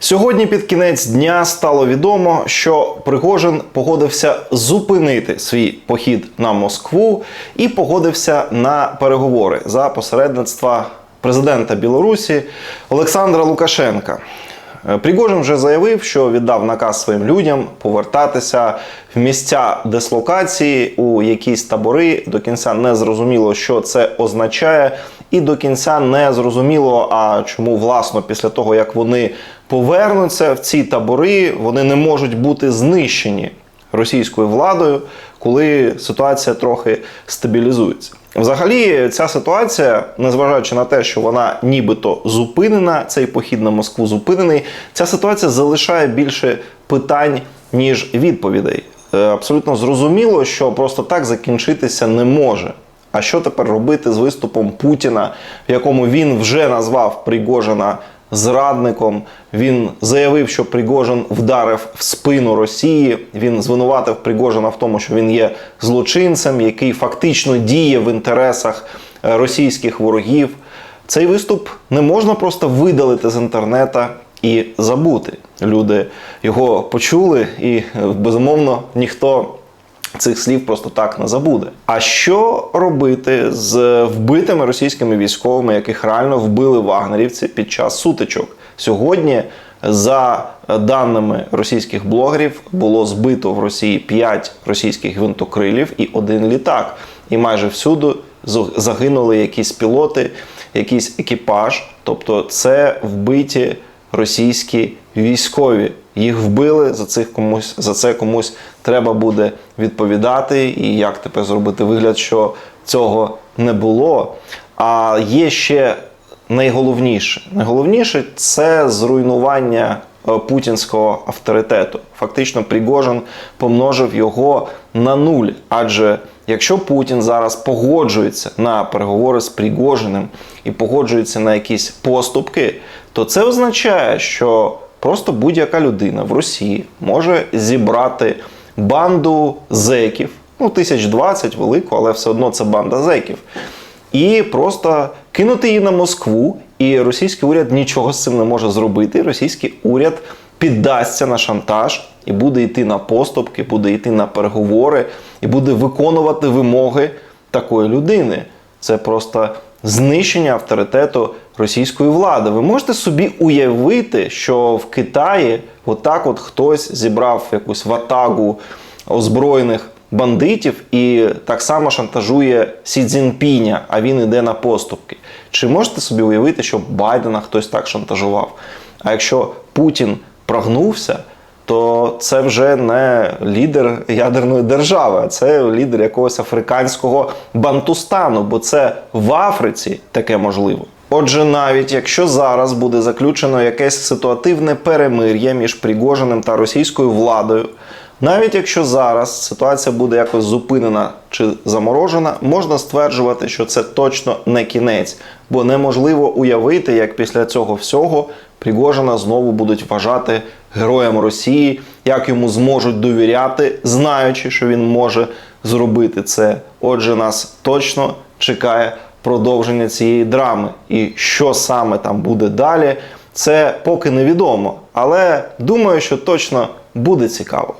Сьогодні під кінець дня стало відомо, що Пригожин погодився зупинити свій похід на Москву і погодився на переговори за посередництва президента Білорусі Олександра Лукашенка. Е, Пригожин вже заявив, що віддав наказ своїм людям повертатися в місця дислокації у якісь табори. До кінця не зрозуміло, що це означає, і до кінця не зрозуміло, а чому власно після того, як вони повернуться в ці табори, вони не можуть бути знищені російською владою, коли ситуація трохи стабілізується. Взагалі, ця ситуація, незважаючи на те, що вона нібито зупинена, цей похід на Москву зупинений, ця ситуація залишає більше питань, ніж відповідей. Е, Абсолютно зрозуміло, що просто так закінчитися не може. А що тепер робити з виступом Путіна, в якому він вже назвав Пригожина зрадником? Він заявив, що Пригожин вдарив в спину Росії. Він звинуватив Пригожина в тому, що він є злочинцем, який фактично діє в інтересах е, російських ворогів. Цей виступ не можна просто видалити з інтернета і забути. Люди його почули, і е, безумовно ніхто цих слів просто так не забуде. А що робити з вбитими російськими військовими, яких реально вбили вагнерівці під час сутичок? Сьогодні, за даними російських блогерів, було збито в Росії 5 російських гвинтокрилів і один літак. І майже всюди загинули якісь пілоти, якийсь екіпаж. Тобто, це вбиті російські військові. Їх вбили за цих комусь за це комусь треба буде відповідати. І як тепер зробити вигляд, що цього не було. А є ще найголовніше. Найголовніше це зруйнування е, путінського авторитету. Фактично, Пригожин помножив його на нуль. Адже якщо Путін зараз погоджується на переговори з Пригожиним і погоджується на якісь поступки, то це означає, що просто будь-яка людина в Росії може зібрати банду зеків, ну тисяч двадцять велику, але все одно це банда зеків і просто кинути її на Москву, і російський уряд нічого з цим не може зробити. Російський уряд піддасться на шантаж і буде йти на поступки, буде йти на переговори і буде виконувати вимоги такої людини. Це просто знищення авторитету російської влади. Ви можете собі уявити, що в Китаї отак от хтось зібрав якусь ватагу озброєних бандитів і так само шантажує Сі Цзіньпіня, а він іде на поступки. Чи можете собі уявити, що Байдена хтось так шантажував? А якщо Путін прогнувся, то це вже не лідер ядерної держави, а це лідер якогось африканського бантустану, бо це в Африці таке можливо. Отже, навіть якщо зараз буде заключено якесь ситуативне перемир'я між Пригожиним та російською владою, навіть якщо зараз ситуація буде якось зупинена чи заморожена, можна стверджувати, що це точно не кінець, бо неможливо уявити, як після цього всього Пригожина знову будуть вважати героєм Росії, як йому зможуть довіряти, знаючи, що він може зробити це. Отже, нас точно чекає продовження цієї драми. І що саме там буде далі, це поки невідомо. Але думаю, що точно буде цікаво.